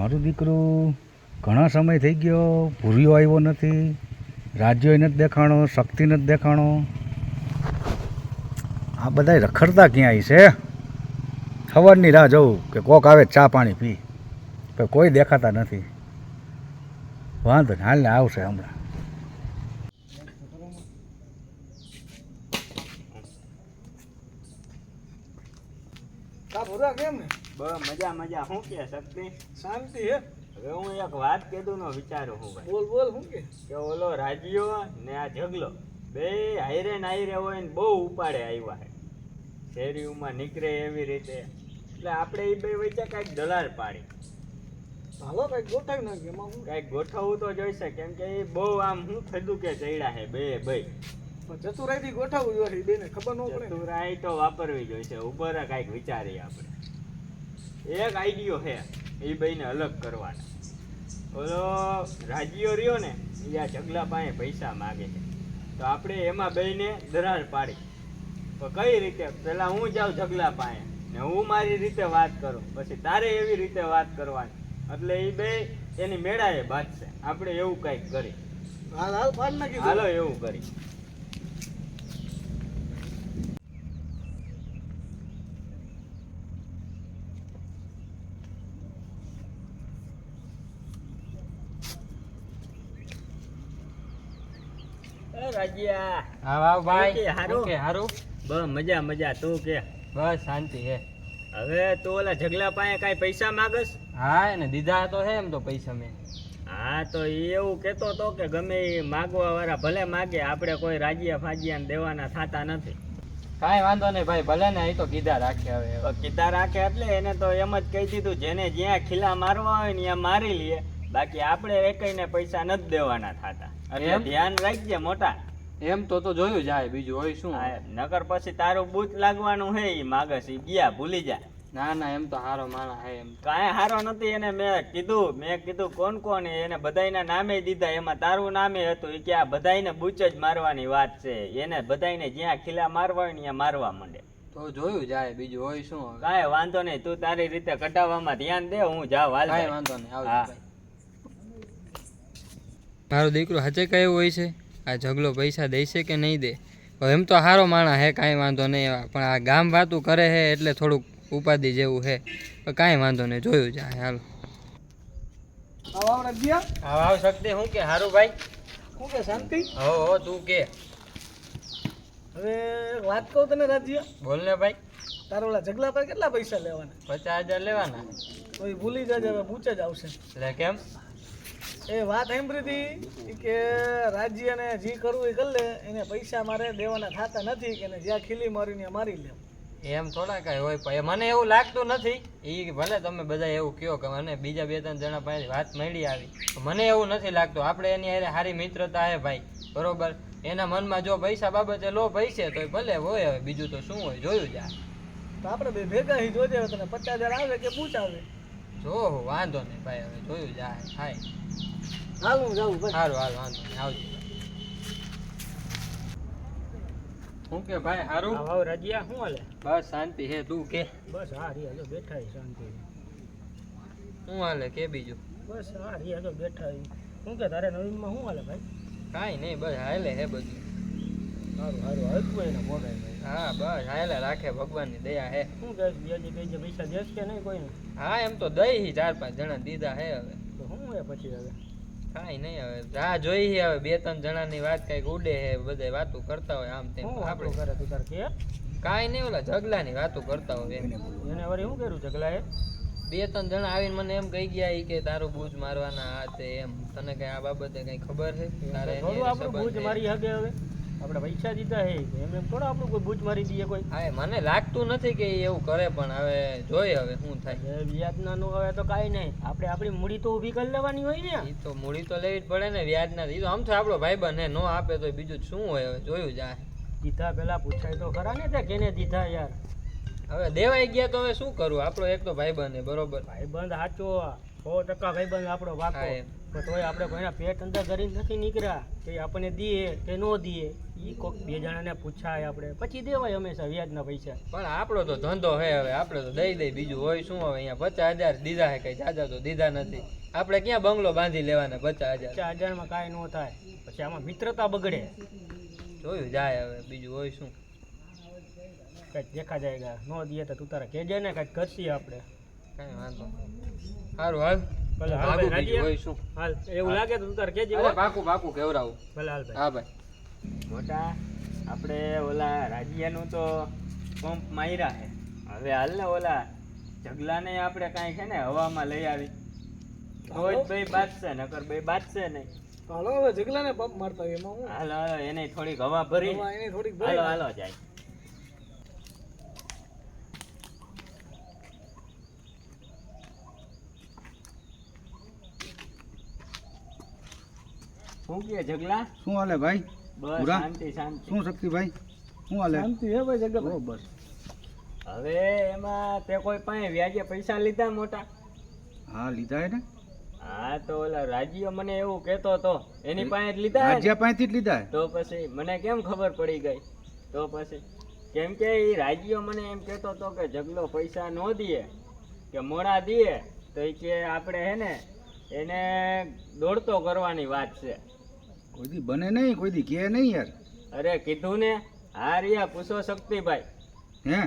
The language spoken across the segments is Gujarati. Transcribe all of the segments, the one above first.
મારું દીકરું ઘણા સમય થઈ ગયો ભૂર્યો આવ્યો નથી. રાજ્યો નથી દેખાણો, શક્તિ નથી દેખાણો. આ બધાય રખડતા ક્યાં છે? ખબરની રાહ જવું કે કોક આવે ચા પાણી પી. પણ કોઈ દેખાતા નથી. વાંધો ને હાલને આવશે હમણાં. કા કેમ? ને બ મજા મજા. શું કે શક્તિ? શાંતિ હે. હવે હું એક વાત કીધું નો વિચારું હું ભાઈ. બોલ બોલ હું કે? કે ઓલો રાજ્યો ને આ ઝગલો બે હાઈરે ને હાઈરે હોય ને બહુ ઉપાડે આવ્યા હે. શેરીઓમાં નીકળે એવી રીતે. એટલે આપણે એ બે વચ્ચે કાંઈક દલાર પાડી. હાલો કંઈક ગોઠવી નાખીએ એમાં હું? કાંઈક ગોઠવવું તો જોઈશે કેમ કે એ બહુ આમ હું થયું કે ચડ્યા હે બે ભાઈ. પણ ચતુરાઈથી ગોઠવવું જોઈએ બેને ખબર ન પડે ચતુરાઈ તો વાપરવી જોઈશે ઉપર કાંઈક વિચારીએ આપણે. એક આઈડિયો છે એ બેને અલગ કરવાના. ઓલો રાજ્યો રહ્યો ને એ આ જગલા પાસે પૈસા માગે છે. તો આપણે એમાં બેને દરાર પાડી. તો કઈ રીતે? પહેલાં હું જાઉં જગલા પાસે ને હું મારી રીતે વાત કરું. પછી તારે એવી રીતે વાત કરવાની. એટલે એ બે એની મેળાએ બાંધશે. આપણે એવું કંઈક કરી. હાલ હાલ હાલો એવું કરી. રાજ્યા હા વાવ ભાઈ. હારું? કે હારું. બ મજા મજા. તું કે? બસ શાંતિ હે. હવે તું ઓલા જગલા પાસે કાંઈ પૈસા માગસ? હા ને દીધા તો હે એમ તો પૈસા મેં. હા તો એવું કહેતો તો કે ગમે માગવા વાળા ભલે માગે આપણે કોઈ રાજ્યા ફાજિયા દેવાના થતા નથી. કાંઈ વાંધો નહીં ભાઈ ભલે ને એ તો કીધા રાખે હવે. કીધા રાખે એટલે એને તો એમ જ કહી દીધું જેને જ્યાં ખીલા મારવા હોય ને ત્યાં મારી લઈએ બાકી આપણે એકઈને પૈસા નથી દેવાના થતા. એટલે ધ્યાન રાખજે મોટા. એમ તો તો જોયું જાય બીજું હોય શું? હા, નકર પછી તારું બૂથ લાગવાનું હે ઈ માગસ. ઈ ગયા ભૂલી જા. ના ના એમ તો હારો માણા હે એમ. કાંઈ હારો નથી એને મેં કીધું મેં કીધું કોણ કોણ એને બધાયના નામે દીધા. એમાં તારું નામે હતું. એ કે આ બધાયને બૂચ જ મારવાની વાત છે. એને બધાયને જ્યાં ખીલા મારવા હોય ને ત્યાં મારવા માંડે. તો જોયું જાય બીજું હોય શું કાંઈ વાંધો નહીં તું તારી રીતે કટાવવામાં ધ્યાન દે હું જાઉં હાલ કાંઈ વાંધો નહીં આવજો. મારો દીકરો હજે કયો હોય છે? આ ઝઘલો પૈસા દેશે કે નહીં દે? હવે એમ તો સારો માણા હે કાંઈ વાંધો નહીં પણ આ ગામ વાતું કરે હે એટલે થોડુંક ઉપાધિ જેવું હે. પણ કાંઈ વાંધો નહીં જોયું જાય હાલો. આવ આવ રાજ્યા હા આવ શક્તિ હું કે? હારું ભાઈ? હું કે શાંતિ? હો હો તું કે? હવે વાત કહું તને રાજ્ય? બોલ ને ભાઈ. તારા ઓલા જગલા પર કેટલા પૈસા લેવાના? પચાસ હજાર લેવાના. તો એ ભૂલી જજે હવે પૂછે જ આવશે. એટલે કેમ? એ વાત સાંભળી કે રાજ્યને જે કરવું એ કરી લે એને પૈસા મારે દેવાના થતા નથી કે જ્યાં ખીલી મારીને મારી લે. એમ થોડા કઈ હોય પણ મને એવું લાગતું નથી. એ ભલે તમે બધા એવું કહો કે મને બીજા બે ત્રણ જણા પાસે વાત મળી આવી મને એવું નથી લાગતું. આપણે એની હારે સારી મિત્રતા હે ભાઈ બરોબર? એના મનમાં જો પૈસા બાબતે લો પૈસે તો ભલે હોય હવે બીજું તો શું હોય જોયું જાય તો આપણે બે ભેગા જોજે તને પચાસ હજાર આવે કે પૂછ આવે. જો વાંધો નહીં ભાઈ હવે જોયું જાય થાય હાલ જાઉં ભાઈ. સારું હાલ વાંધો નહીં આવજો. હું કે ભાઈ હારું? હા, હાવ રજિયા શું હાલે? બસ શાંતિ હે તું કે? બસ હા રી હાલો બેઠા શાંતિ. શું હાલે કે બીજું? બસ હા રી હાલો બેઠા હું કે તારે નવીનમાં શું હાલે ભાઈ? કાંઈ નહીં બસ હાલે હે બધું. સારું સારું હલકું એને ભાઈ. હા બસ હાલે રાખે ભગવાનની દયા હે. શું કહે બીજાજી કઈ પૈસા દેશ કે નહીં કોઈને? હા એમ તો દઈ હી ચાર પાંચ જણા દીધા હે હવે. તો શું હે પછી હવે? કાંઈ નહીં હવે રાહ જોઈ હી હવે બે ત્રણ જણાની વાત કંઈક ઉડે હે બધા વાતો કરતા હોય આમ તેમ. આપણું કરે તું તાર કે કાઈ નહીં ઓલા ઝગલાની વાતો કરતા હોય એને વળી શું કર્યું ઝગલાએ બે ત્રણ જણા આવીને મને એમ કહી ગયા કે તારું બૂજ મારવાના આ તે એમ. તને કઈ આ બાબતે કઈ ખબર છે? તારે થોડું આપણું બૂજ મારી હગે હવે. આપણે પૈસા દીધા હે. એમ એમ થોડા આપણું કોઈ બૂજ મારી દઈએ કોઈ. હા મને લાગતું નથી કે એવું કરે પણ હવે જોઈએ હવે શું થાય. વ્યાજના વ્યાજનાનું હવે તો કાંઈ નહીં. આપણે આપણી મૂડી તો ઊભી કરી લેવાની હોય ને. એ તો મૂડી તો લેવી જ પડે ને વ્યાજના એ તો આમ તો આપણો ભાઈ બને નો આપે તો બીજું શું હોય હવે જોયું જાય દીધા પેલા પૂછાય તો ખરા ને તે કેને દીધા યાર. હવે દેવાઈ ગયા તો હવે શું કરું? આપણો એક તો ભાઈબંધ બંધ બરોબર. ભાઈબંધ સાચો સો ટકા ભાઈબંધ આપણો હા, એમ. પણ તોય આપણે કોઈના પેટ અંદર કરીને નથી નીકળ્યા. કે આપણને દીએ કે ન દીએ એ કોક બે જણાને પૂછાય આપણે. પછી દેવાય હંમેશા વ્યાજના પૈસા. પણ આપણો તો ધંધો હે હવે આપણે તો દઈ દઈ બીજું હોય શું હવે અહીંયા પચાસ હજાર દીધા હે કઈ જાજા તો દીધા નથી. આપણે ક્યાં બંગલો બાંધી લેવાના પચાસ હજાર? ચાર હજારમાં કાંઈ ન થાય. પછી આમાં મિત્રતા બગડે. જોયું જાય હવે બીજું હોય શું? કંઈક દેખા જાયગા ન દઈએ તો તું તારા કહેજે ને કંઈક કરશી આપણે. કઈ વાંધો સારું હાલ. ભલે હાલ ભાઈ, રાજી? હોય શું? હાલ. એવું લાગે તો તું તારે અરે પાકું પાકું કેવરાવું ભલે હાલ ભાઈ. હા ભાઈ. મોટા આપણે ઓલા રાજ્યનું તો પંપ માર્યા છે. હવે હાલ ને ઓલા જગલાને આપણે કાંઈ છે ને હવામાં લઈ આવી. તો જ બે બાજશે નકર બે બાજશે નહીં. હાલો હવે જગલાને પંપ મારતા હોય એમાં હું? હાલો હાલો એને થોડીક હવા ભરી. થોડીક હાલો હાલો જાય. શું કે જગલા શું હાલે ભાઈ? બસ શાંતિ શાંતિ. શું શક્તિભાઈ શું હાલે? શાંતિ હે ભાઈ જગા બહુ બસ. હવે એમાં તે કોઈ પાસે વ્યાજે પૈસા લીધા મોટા? હા લીધા ને હા તો ઓલા રાજીઓ મને એવું કહેતો હતો એની પાસે જ લીધા રાજ્યા પાસેથી જ લીધા? તો પછી મને કેમ ખબર પડી ગઈ? તો પછી કેમ કે એ રાજીઓ મને એમ કહેતો હતો કે જગલો પૈસા ન દે કે મોડા દે તો એ કે આપણે હે ને એને દોડતો કરવાની વાત છે. કોઈ દી બને નહીં કોઈ દી કે નહીં યાર. અરે કીધું ને હા રિયા પૂછો શક્તિભાઈ. હે?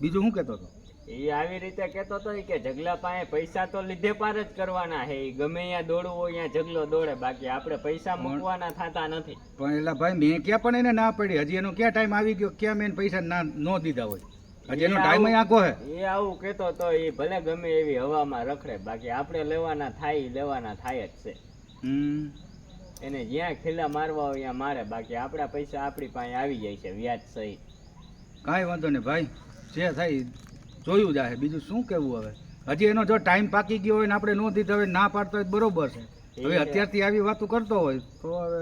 બીજું શું કહેતો હતો? એ આવી રીતે કહેતો હતો કે જગલા પાસે પૈસા તો લીધે પાર જ કરવાના ઈ ગમે ત્યાં દોડવું હોય ત્યાં જગલો દોડે. બાકી આપણે પૈસા મૂકવાના થતા નથી. પણ એલા ભાઈ મેં ક્યાં પણ એને ના પડી. હજી એનો ક્યાં ટાઈમ આવી ગયો? ક્યાં મેં પૈસા ના ન દીધા હોય? હજી એનો ટાઈમ આખો હે. એ આવું કહેતો તો એ ભલે ગમે એવી હવામાં રખડે. બાકી આપણે લેવાના થાય લેવાના થાય જ છે. હમ. એને જ્યાં ખીલા મારવા હોય ત્યાં મારે. બાકી આપણા પૈસા આપણી પાસે આવી જાય છે વ્યાજ સહિત. કાંઈ વાંધો નહીં ભાઈ. જે થાય જોયું જાય બીજું શું કેવું હવે? હજી એનો જો ટાઈમ પાકી ગયો હોય ને આપણે ન દીધો હોય ના પાડતો હોય બરોબર છે. હવે અત્યારથી આવી વાતો કરતો હોય તો હવે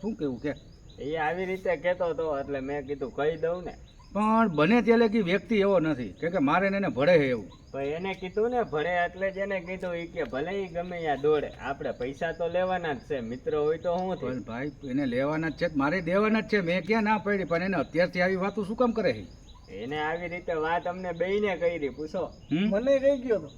શું કેવું કે? એ આવી રીતે કહેતો હતો એટલે મેં કીધું કહી દઉં ને. પણ બને ત્યાં લગી વ્યક્તિ એવો નથી. કે કે મારે ને એને ભળે છે એવું. ભાઈ એને કીધું ને ભળે એટલે જ એને કીધું એ કે ભલે એ ગમે ત્યાં દોડે આપણે પૈસા તો લેવાના જ છે મિત્ર હોય તો હું પણ થયું? ભાઈ એને લેવાના જ છે મારે દેવાના જ છે મેં ક્યાં ના પડી પણ એને અત્યારથી આવી વાતો શું કામ કરે છે? એને આવી રીતે વાત અમને બેયને કરી પૂછો? મને કહી ગયો તો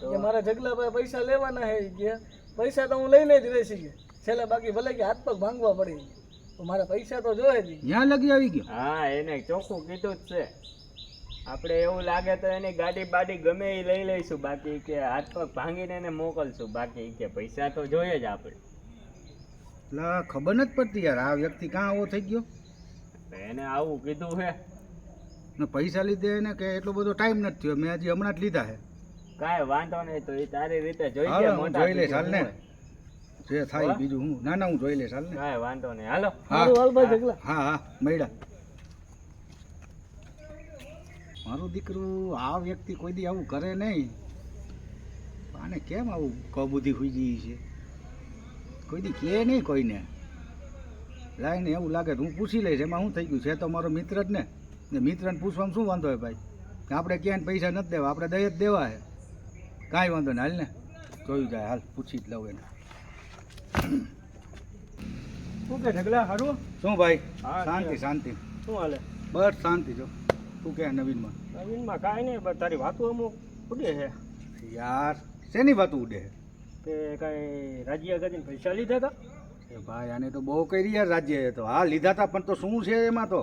તો? કે મારા જગલાભાઈ પૈસા લેવાના હે ગયા કે. પૈસા તો હું લઈને જ રહેશી કે. છેલ્લે બાકી ભલે કે હાથ પગ ભાંગવા પડી. તો મારા પૈસા તો જોયે જ. ત્યાં લગી આવી ગયો? હા એને ચોખ્ખું કીધું જ છે. આપણે એવું લાગે તો એની ગાડી બાડી ગમે એ લઈ લઈશું બાકી કે હાથ પગ ભાંગીને એને મોકલશું બાકી કે પૈસા તો જોઈએ જ આપણે. એટલે ખબર નથી પડતી યાર આ વ્યક્તિ કાં આવો થઈ ગયો? એને આવું કીધું છે. ને પૈસા લીધે એને કે એટલો બધો ટાઈમ નથી થયો મેં હજી હમણાં જ લીધા છે. કાંઈ વાંધો નહીં તો એ તારી રીતે જોઈ લે મોટા જોઈ લે ચાલ ને. જે થાય બીજું હું ના ના હું જોઈ લઈશ હાલ ને. હોય. વાંધો નહીં. હાલો. હારું હાલ ભાઈ જગલા હા હા મળ્યા. મારું દીકરું આ વ્યક્તિ કોઈ દી આવું કરે નહીં. આને કેમ આવું કબૂધી હુઈ છે? કોઈ દી કહે નહીં કોઈને. લાઈને એવું લાગે હું પૂછી લઈશ એમાં શું થઈ ગયું? છે તો મારો મિત્ર જ ને. ને મિત્રને પૂછવામાં શું વાંધો હોય ભાઈ? આપણે ક્યાંય પૈસા નથી દેવા આપણે દઈ જ દેવા છે. કાંઈ વાંધો નહીં હાલ ને. જોયું જાય હાલ પૂછી જ લઉં એને. શું કે ઢગલા સારું શું ભાઈ? શાંતિ શાંતિ. શું હાલે? બસ શાંતિ જો. તું કે નવીનમાં? નવીનમાં કાંઈ નહીં બસ તારી વાતો અમુક ઉડે છે. યાર શેની વાતો ઉડે કે કાંઈ રાજ્ય ગતિને પૈસા લીધા હતા એ ભાઈ આને તો બહુ કરી યાર રાજ્ય તો. હા લીધા હતા પણ તો શું છે એમાં તો?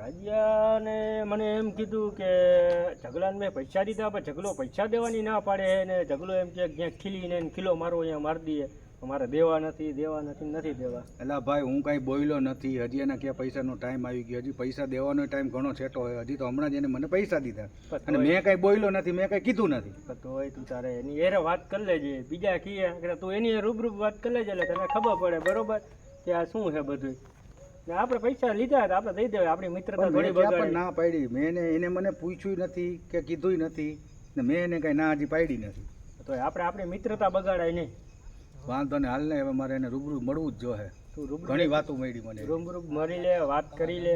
રાજ્યાને મને એમ કીધું કે ઝઘલાને મેં પૈસા દીધા પણ ઝગલો પૈસા દેવાની ના પાડે ને ઝગલો એમ કે ક્યાંક ખીલીને ખીલો મારો અહીંયા મારી દઈએ. તો મારે દેવા નથી દેવા નથી નથી દેવા. એટલે ભાઈ હું કાંઈ બોલ્યો નથી. હજી એના ક્યાં પૈસાનો ટાઈમ આવી ગયો? હજી પૈસા દેવાનો ટાઈમ ઘણો છેટો હોય. હજી તો હમણાં જ એને મને પૈસા દીધા. અને મેં કાંઈ બોલ્યો નથી મેં કાંઈ કીધું નથી. તો તોય તું તારે એની એરે વાત કરી લેજે. બીજા કીએ. કે તું એની રૂબરૂ વાત કરી લેજે એટલે તને ખબર પડે બરોબર? કે આ શું છે બધું? આપણે પૈસા લીધા હતા આપણે દઈ દેવાય. આપણી મિત્રતા ઘણી થોડી બગાડી. ના પાડી. મેં એને એને મને પૂછ્યું નથી કે કીધું નથી. ને મેં એને કાંઈ ના હજી પાડી નથી. તો આપણે આપણી મિત્રતા બગાડાય નહીં. વાંધો ને હાલ ને હવે મારે એને રૂબરૂ મળવું જ રૂબરૂ ઘણી વાતો મળી મને. રૂબરૂ મળી લે વાત કરી લે.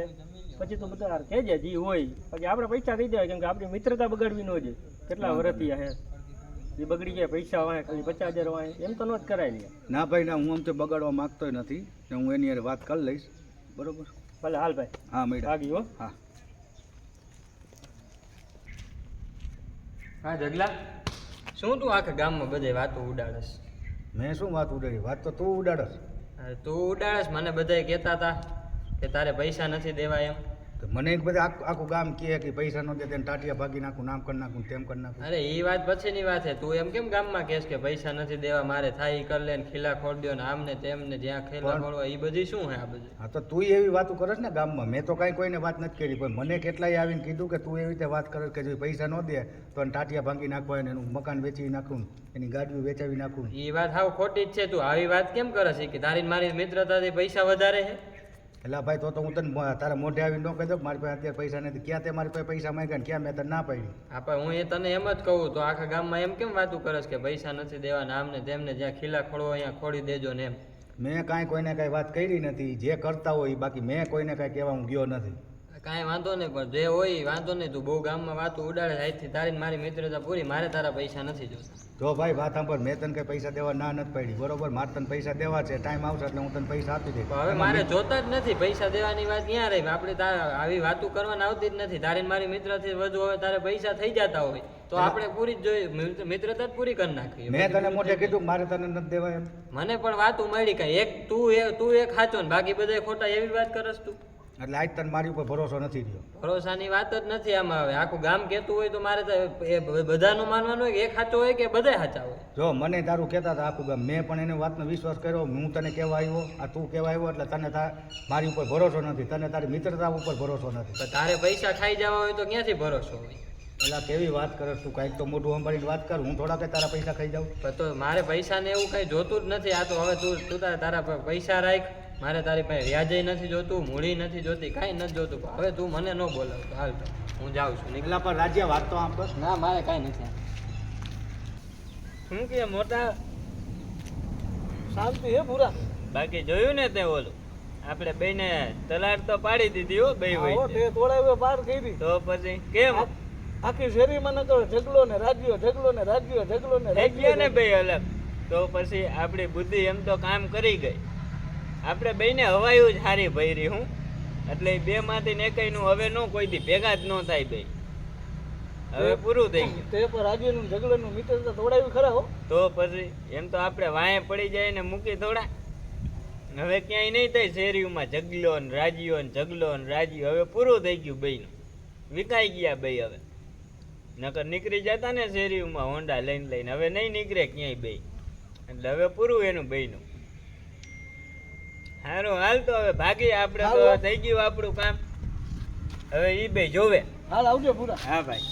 પછી તો બધા કહેજે જી હોય. પછી આપણે પૈસા દઈ દેવાય કેમ કે આપણી મિત્રતા બગાડવી ન જોઈએ કેટલા વર્ષથી હે? એ બગડી ગયા પૈસા વાય ખાલી પચાસ હજાર વાય એમ તો ન જ કરાય લે ના ભાઈ ના હું આમ તો બગાડવા માંગતો નથી. ને હું એની હારે વાત કરી લઈશ. બરોબર? ભલે હાલ ભાઈ. હા મેડમ આગી હો. હા. હા જગલા. શું તું આખા ગામમાં બધે વાતો ઉડાડસ મેં શું વાત ઉડાડી? વાત તો તું ઉડાડસ તું ઉડાડસ મને બધાય કહેતા હતા કે તારે પૈસા નથી દેવા એમ. મને એક બધા આખું ગામ કહે કે પૈસા ન દે તેને ટાટિયા ભાગી નાખું નામ કરી નાખું તેમ કરી નાખું. અરે એ વાત પછીની વાત છે. તું એમ કેમ ગામમાં કહેશ કે પૈસા નથી દેવા મારે થાય ઈ કર લે ને ખીલા ખોડ દો ને આમ ને તેમ ને જ્યાં ખેલા ખોડવા એ બધી શું હે આ બધું? હા તો તું એવી વાતો કરસ ને ગામમાં. મેં તો કાંઈ કોઈને વાત નથી કરી પણ મને કેટલાય આવીને કીધું કે તું એવી રીતે વાત કરે કે જો પૈસા ન દે તો ટાટિયા ભાંગી નાખવા અને એનું મકાન વેચી નાખું એની ગાડીઓ વેચાવી નાખું એ વાત હાવ ખોટી જ છે તું. આવી વાત કેમ કરે છે કે તારી મારી મિત્રતાથી પૈસા વધારે છે? એટલે ભાઈ તો તો હું તને તારા મોઢે આવીને ન કહી દઉં મારી પાસે અત્યારે પૈસા નથી. ક્યાં તે મારી પાસે પૈસા માંગ્યા ને ક્યાં મેં તને ના પાડી? આપણે હું એ તને એમ જ કહું તો આખા ગામમાં એમ કેમ વાતું કરસ કે પૈસા નથી દેવાના આમને તેમને જ્યાં ખીલા ખોળો અહીંયા ખોડી દેજો ને એમ. મેં કાંઈ કોઈને કાંઈ વાત કરી નથી. જે કરતા હોય બાકી મેં કોઈને કાંઈ કહેવા હું ગયો નથી. કાંઈ વાંધો નહીં પણ જે હોય વાંધો નહીં. તું બહુ ગામમાં વાતો ઉડાડે આજથી તારી મારી મિત્રતા પૂરી. મારે તારા પૈસા નથી જોતા. જો ભાઈ વાત પર મેં તને કંઈ પૈસા દેવા ના નથી પડી. બરોબર? મારે તને પૈસા દેવા છે. ટાઈમ આવશે એટલે હું તને પૈસા આપી દઈશ. હવે મારે જોતા જ નથી. પૈસા દેવાની વાત ક્યાં રહી? આપણે તારા આવી વાતો કરવાની આવતી જ નથી. તારી મારી મિત્રથી વધુ હવે તારે પૈસા થઈ જતા હોય. તો આપણે પૂરી જ જોઈએ મિત્રતા જ પૂરી કરી નાખીએ મેં તને મોઢે કીધું મારે તને નથી દેવાય મને પણ વાતો મળી કાંઈ. એક તું એ તું એક સાચો ને બાકી બધા ખોટા એવી વાત કરસ તું. એટલે આજ તને મારી ઉપર ભરોસો નથી રહ્યો. ભરોસાની વાત જ નથી આમાં હવે. આખું ગામ કહેતું હોય તો મારે તો એ બધાનું માનવાનું હોય કે એક સાચો હોય કે બધા સાચા હોય. જો મને તારું કહેતા હતા આખું ગામ. મેં પણ એને વાતનો વિશ્વાસ કર્યો. હું તને કહેવા આવ્યો. આ તું કહેવા આવ્યો એટલે તને તાર મારી ઉપર ભરોસો નથી. તને તારી મિત્રતા ઉપર ભરોસો નથી. તારે પૈસા ખાઈ જવા હોય તો ક્યાંથી ભરોસો હોય? એટલે કેવી વાત કરે તું? કાંઈક તો મોઢું અંબાડીને વાત કર. હું થોડા કે તારા પૈસા ખાઈ જાઉં. તો મારે પૈસા ને એવું કાંઈ જોતું જ નથી. આ તો હવે તું તું તારા પૈસા રાખ. મારે તારી પાસે વ્યાજે નથી જોતું મૂડી નથી જોતી કાંઈ નથી જોતું હવે તું મને ન બોલાવ હાલ હું જાઉં છું નીકળા. પણ રાજ્ય વાત તો આમ બસ ના મારે કાંઈ નથી શું કે મોટા? શાંતિ હે પૂરા? બાકી જોયું ને તે ઓલું? આપણે બેને તલાટ તો પાડી દીધી હો બે ભાઈ. તે તોડાવે પાર કરી તો પછી કેમ? આખી શેરીમાં નકર ઢગલો ને રાજ્યો ઢગલો ને રાજ્યો ઢગલો ને રાજ્યો ને બે અલગ. તો પછી આપણી બુદ્ધિ એમ તો કામ કરી ગઈ. આપણે બેને હવાયું જ હારી ભરી હું. એટલે બે માંથી ને નું હવે નો કોઈ દી ભેગા જ ન થાય બે હવે પૂરું થઈ ગયું. તે પર રાજ્યનું મિત્ર મિત્રતા તોડાવી ખરા હો? તો પછી એમ તો આપણે વાંહે પડી જાય ને મૂકી થોડા. હવે ક્યાંય નહીં થાય શેરીઓમાં ઝગલો ને રાજીઓ ને ઝગલો ને રાજીઓ હવે પૂરું થઈ ગયું બેયનું. વિકાઈ ગયા બે હવે. નકર નીકળી જતા ને શેરીઓમાં હોન્ડા લઈને લઈને. હવે નહીં નીકળે ક્યાંય બે એટલે હવે પૂરું એનું બેયનું. સારું હાલ તો હવે ભાગી આપણે તો થઈ ગયું આપણું કામ. હવે ઈ બે જોવે. હાલ આવજો પૂરા. હા ભાઈ.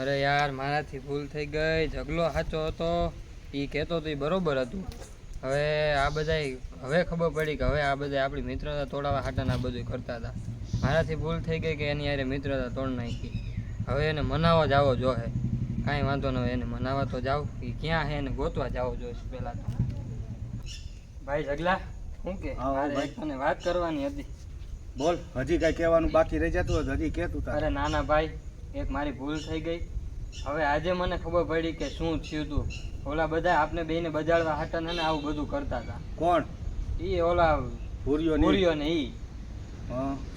અરે યાર મારાથી ભૂલ થઈ ગઈ. ઝગલો સાચો હતો. એ કહેતો તો એ બરોબર હતું. હવે આ બધાય હવે ખબર પડી કે હવે આ બધા આપણી મિત્રતા તોડાવા હાટાના આ બધું કરતા હતા. મારાથી ભૂલ થઈ ગઈ કે એની યારે મિત્રતા તોડ નાખી. હવે એને મનાવવા જાવો જોહે. કાંઈ વાંધો ન હોય એને મનાવવા તો જાવ. એ ક્યાં છે એને ગોતવા જાવો જોઈશ પહેલાં તો. ભાઈ ઝગલા શું કે? મારે તને વાત કરવાની હતી. બોલ હજી કઈ કહેવાનું બાકી રહી જતું હોય હજી કે તું અરે નાના ભાઈ. એક મારી ભૂલ થઈ ગઈ. હવે આજે મને ખબર પડી કે શું થયું તું. ઓલા બધા આપણે બેને બજાડવા હતા ને આવું બધું કરતા હતા. કોણ? ઈ ઓલા ભૂર્યો નહીં? ને ઈ.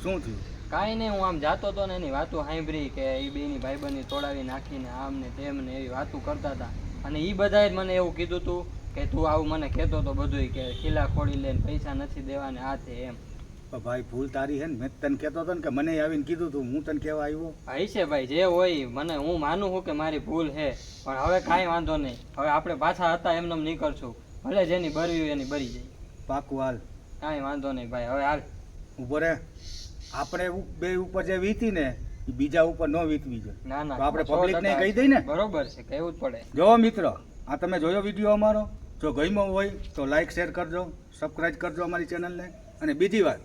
શું થયું? કાંઈ નહીં હું આમ જાતો હતો ને એની વાતો સાંભળી કે એ બેની ભાઈબંધી તોડાવી નાખીને આમ ને તેમ ને એવી વાતો કરતા હતા. અને ઈ બધાએ મને એવું કીધું તું કે તું આવું મને કહેતો તો બધું કે ખીલા ખોડી લે ને પૈસા નથી દેવાને આ છે એમ. ભાઈ ભૂલ તારી હે ને? મેં તને કહેતો હતો ને કે મને આવીને કીધું તું હું તને કહેવા આવ્યો. ભાઈ છે ભાઈ જે હોય મને હું માનું છું કે મારી ભૂલ છે પણ હવે કાંઈ વાંધો નહીં. હવે આપણે પાછા હતા એમને નીકળશું. ભલે જેની બરવી હોય એની બરી જાય. પાકું હાલ. કાંઈ વાંધો નહીં ભાઈ હવે હાલ. ઊભો રે આપણે બે ઉપર જે વીતી ને એ બીજા ઉપર ન વીતવી જોઈએ ના ના આપણે સો ને કહી દઈ ને? બરોબર છે કહેવું જ પડે. જો મિત્ર આ તમે જોયો વીડિયો અમારો? જો ગમ્યો હોય તો લાઈક શેર કરજો સબસ્ક્રાઈબ કરજો અમારી ચેનલને અને બીજી વાત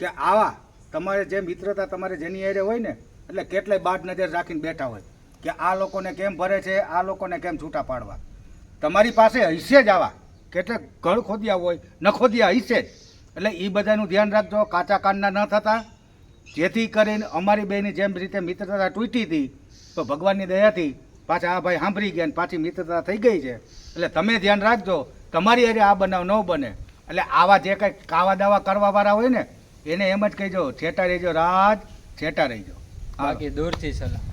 કે આવા તમારે જે મિત્રતા તમારે જેની એરે હોય ને, એટલે કેટલાય બાદ નજર રાખીને બેઠા હોય કે આ લોકોને કેમ ભરે છે, આ લોકોને કેમ છૂટા પાડવા. તમારી પાસે હૈસે જ આવા. કેટલાક ઘર ખોદ્યા હોય, ન ખોદ્યા, હશે જ. એટલે એ બધાનું ધ્યાન રાખજો, કાચા કાનના ન થતા. જેથી કરીને અમારી બેની જેમ રીતે મિત્રતા તૂટી હતી, તો ભગવાનની દયાથી પાછા આ ભાઈ સાંભળી ગયા ને પાછી મિત્રતા થઈ ગઈ છે. એટલે તમે ધ્યાન રાખજો, તમારી હારે આ બનાવ ન બને. એટલે આવા જે કંઈ કાવા દાવા કરવાવાળા હોય ને, એને એમ જ કહેજો, છેટા રહેજો રાજ, છેટા રહેજો. બાકી દૂરથી સલાહ.